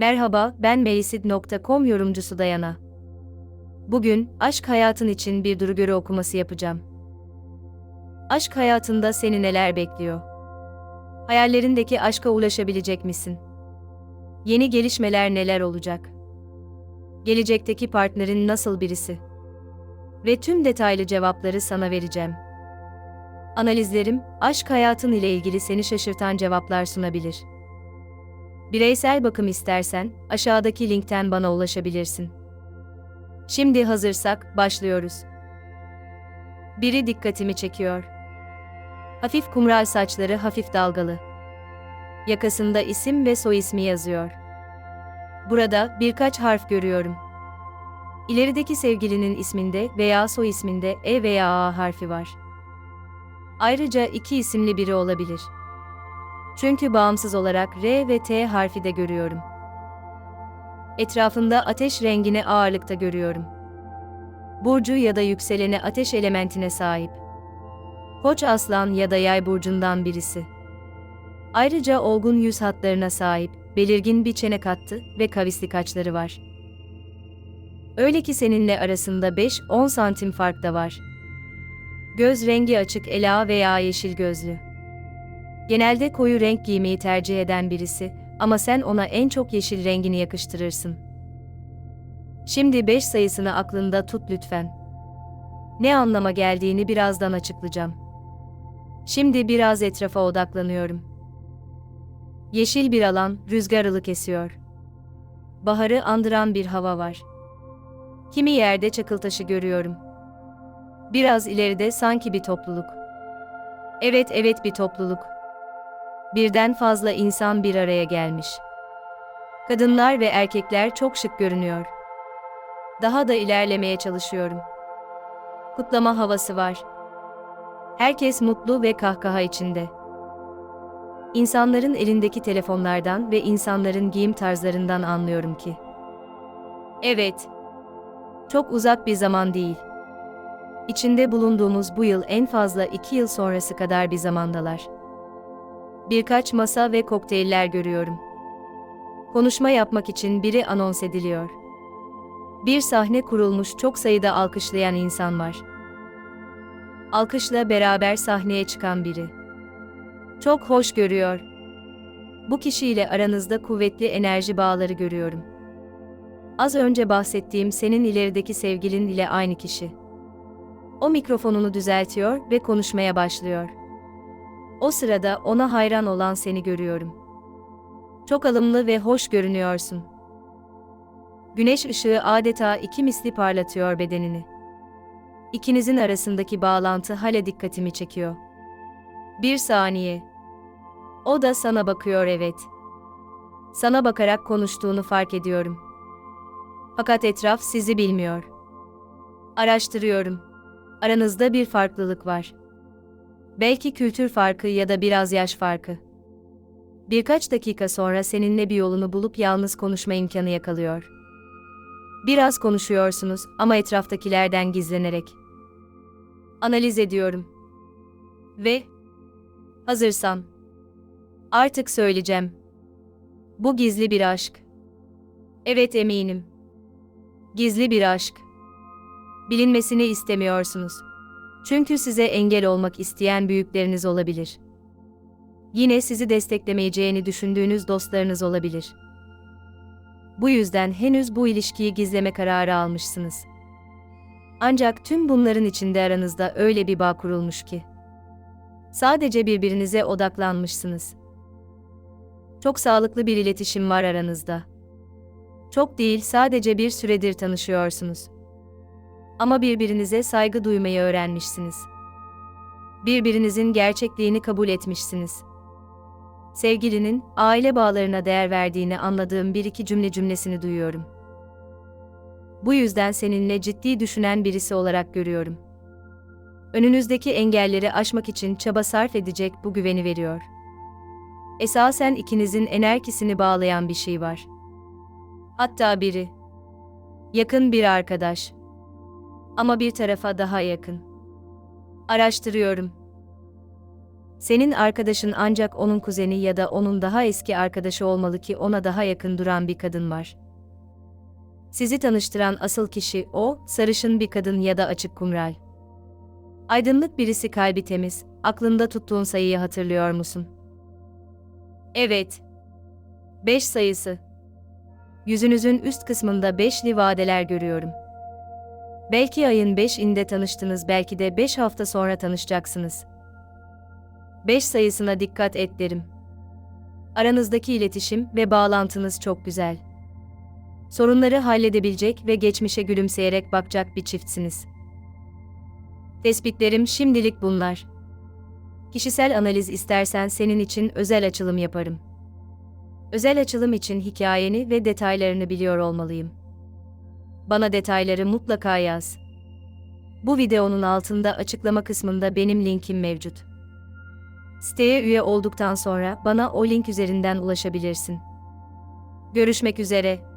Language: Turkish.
Merhaba, ben Meysid.com yorumcusu Dayana. Bugün, aşk hayatın için bir duru göre okuması yapacağım. Aşk hayatında seni neler bekliyor? Hayallerindeki aşka ulaşabilecek misin? Yeni gelişmeler neler olacak? Gelecekteki partnerin nasıl birisi? Ve tüm detaylı cevapları sana vereceğim. Analizlerim, aşk hayatın ile ilgili seni şaşırtan cevaplar sunabilir. Bireysel bakım istersen, aşağıdaki linkten bana ulaşabilirsin. Şimdi hazırsak, başlıyoruz. Biri dikkatimi çekiyor. Hafif kumral saçları hafif dalgalı. Yakasında isim ve soy ismi yazıyor. Burada birkaç harf görüyorum. İlerideki sevgilinin isminde veya soy isminde E veya A harfi var. Ayrıca iki isimli biri olabilir. Çünkü bağımsız olarak R ve T harfi de görüyorum. Etrafında ateş rengini ağırlıkta görüyorum. Burcu ya da yükseleni ateş elementine sahip. Koç aslan ya da yay burcundan birisi. Ayrıca olgun yüz hatlarına sahip, belirgin bir çene kattı ve kavisli kaçları var. Öyle ki seninle arasında 5-10 santim fark da var. Göz rengi açık ela veya yeşil gözlü. Genelde koyu renk giymeyi tercih eden birisi ama sen ona en çok yeşil rengini yakıştırırsın. Şimdi 5 sayısını aklında tut lütfen. Ne anlama geldiğini birazdan açıklayacağım. Şimdi biraz etrafa odaklanıyorum. Yeşil bir alan, rüzgar ılık esiyor. Baharı andıran bir hava var. Kimi yerde çakıl taşı görüyorum. Biraz ileride sanki bir topluluk. Evet evet bir topluluk. Birden fazla insan bir araya gelmiş. Kadınlar ve erkekler çok şık görünüyor. Daha da ilerlemeye çalışıyorum. Kutlama havası var. Herkes mutlu ve kahkaha içinde. İnsanların elindeki telefonlardan ve insanların giyim tarzlarından anlıyorum ki. Evet. Çok uzak bir zaman değil. İçinde bulunduğumuz bu yıl en fazla iki yıl sonrası kadar bir zamandalar. Birkaç masa ve kokteyller görüyorum. Konuşma yapmak için biri anons ediliyor. Bir sahne kurulmuş çok sayıda alkışlayan insan var. Alkışla beraber sahneye çıkan biri. Çok hoş görüyor. Bu kişiyle aranızda kuvvetli enerji bağları görüyorum. Az önce bahsettiğim senin ilerideki sevgilin ile aynı kişi. O mikrofonunu düzeltiyor ve konuşmaya başlıyor. O sırada ona hayran olan seni görüyorum. Çok alımlı ve hoş görünüyorsun. Güneş ışığı adeta iki misli parlatıyor bedenini. İkinizin arasındaki bağlantı hala dikkatimi çekiyor. Bir saniye. O da sana bakıyor evet. Sana bakarak konuştuğunu fark ediyorum. Fakat etraf sizi bilmiyor. Araştırıyorum. Aranızda bir farklılık var. Belki kültür farkı ya da biraz yaş farkı. Birkaç dakika sonra seninle bir yolunu bulup yalnız konuşma imkanı yakalıyor. Biraz konuşuyorsunuz ama etraftakilerden gizlenerek. Analiz ediyorum. Ve hazırsan artık söyleyeceğim. Bu gizli bir aşk. Evet eminim. Gizli bir aşk. Bilinmesini istemiyorsunuz. Çünkü size engel olmak isteyen büyükleriniz olabilir. Yine sizi desteklemeyeceğini düşündüğünüz dostlarınız olabilir. Bu yüzden henüz bu ilişkiyi gizleme kararı almışsınız. Ancak tüm bunların içinde aranızda öyle bir bağ kurulmuş ki sadece birbirinize odaklanmışsınız. Çok sağlıklı bir iletişim var aranızda. Çok değil, sadece bir süredir tanışıyorsunuz. Ama birbirinize saygı duymayı öğrenmişsiniz. Birbirinizin gerçekliğini kabul etmişsiniz. Sevgilinin aile bağlarına değer verdiğini anladığım bir iki cümle cümlesini duyuyorum. Bu yüzden seninle ciddi düşünen birisi olarak görüyorum. Önünüzdeki engelleri aşmak için çaba sarf edecek bu güveni veriyor. Esasen ikinizin enerjisini bağlayan bir şey var. Hatta biri. Yakın bir arkadaş. Ama bir tarafa daha yakın. Araştırıyorum. Senin arkadaşın ancak onun kuzeni ya da onun daha eski arkadaşı olmalı ki ona daha yakın duran bir kadın var. Sizi tanıştıran asıl kişi o, sarışın bir kadın ya da açık kumral. Aydınlık birisi kalbi temiz, aklında tuttuğun sayıyı hatırlıyor musun? Evet. 5 sayısı. Yüzünüzün üst kısmında beşli vadeler görüyorum. Belki ayın 5'inde tanıştınız, belki de 5 hafta sonra tanışacaksınız. 5 sayısına dikkat et derim. Aranızdaki iletişim ve bağlantınız çok güzel. Sorunları halledebilecek ve geçmişe gülümseyerek bakacak bir çiftsiniz. Tespitlerim şimdilik bunlar. Kişisel analiz istersen senin için özel açılım yaparım. Özel açılım için hikayeni ve detaylarını biliyor olmalıyım. Bana detayları mutlaka yaz. Bu videonun altında açıklama kısmında benim linkim mevcut. Siteye üye olduktan sonra bana o link üzerinden ulaşabilirsin. Görüşmek üzere.